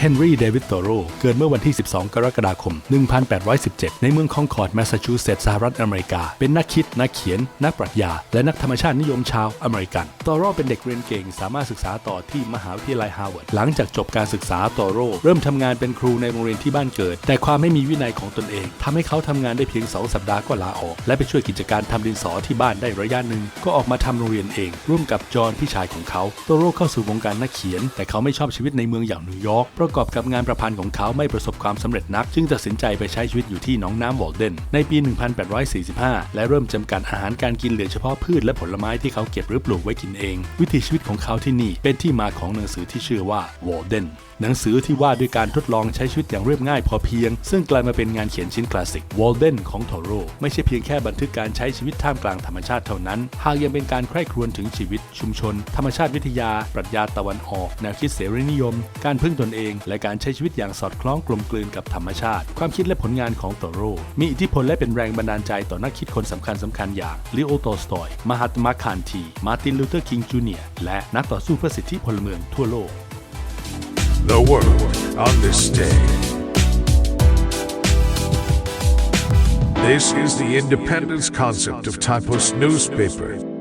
เฮนรี่เดวิดโตโรเกิดเมื่อวันที่ 12 กรกฎาคม 1817 ในเมืองคองคอร์ดแมสซาชูเซตส์สหรัฐอเมริกา เป็นนักคิด นักเขียน นักปรัชญา และนักธรรมชาตินิยมชาวอเมริกันโตโรเป็นเด็กเรียนเก่ง สามารถศึกษาต่อที่มหาวิทยาลัยฮาร์วาร์ดหลังจากจบการศึกษาโตโรเริ่มทำงานเป็นครูในโรงเรียนที่บ้านเกิด แต่ความไม่มีวินัยของตนเองทำให้เขาทำงานได้เพียง 2 สัปดาห์ก็ลาออก และไปช่วยกิจการทำดินสอที่บ้านได้ระยะหนึ่งก็ออกมาทำโรงเรียนเอง ร่วมกับจอห์นพี่ชายของเขาโตโรเข้าสู่วงการนักเขียน แต่เขาไม่ชอบชีวิตในเมืองอย่างนิวยอร์กประกอบกับงานประพันธ์ของเขาไม่ประสบความสำเร็จนัก จึงตัดสินใจไปใช้ชีวิตอยู่ที่หนองน้ำวอลเดนในปี 1845 และเริ่มจำกัดอาหารการกินเหลือเฉพาะพืชและผลไม้ที่เขาเก็บหรือปลูกไว้กินเอง วิถีชีวิตของเขาที่นี่เป็นที่มาของหนังสือที่ชื่อว่าวอลเดนหนังสือที่ว่าด้วยการทดลองใช้ชีวิตอย่างเรียบง่ายพอเพียง ซึ่งกลายมาเป็นงานเขียนชิ้นคลาสสิกวอลเดนของโทโรไม่ใช่เพียงแค่บันทึกการใช้ชีวิตท่ามกลางธรรมชาติเท่านั้น หากยังเป็นการใคร่ครวญถึงชีวิต ชุมชน ธรรมชาติวิทยา ปรัชญาตะวันออก แนวคิดเสรีนิยม การพึ่งตนเองและการใช้ชีวิตอย่างสอดคล้องกลมกลืนกับธรรมชาติ ความคิดและผลงานของโตโร มีอิทธิพลและเป็นแรงบันดาลใจต่อนักคิดคนสำคัญสำคัญอย่างลิโอโตสตอย มหาตมาคานที มาร์ตินลูเทอร์คิงจูเนียร์ และนักต่อสู้เพื่อสิทธิพลเมืองทั่วโลก The world on this day. This is the independence concept of Typos newspaper.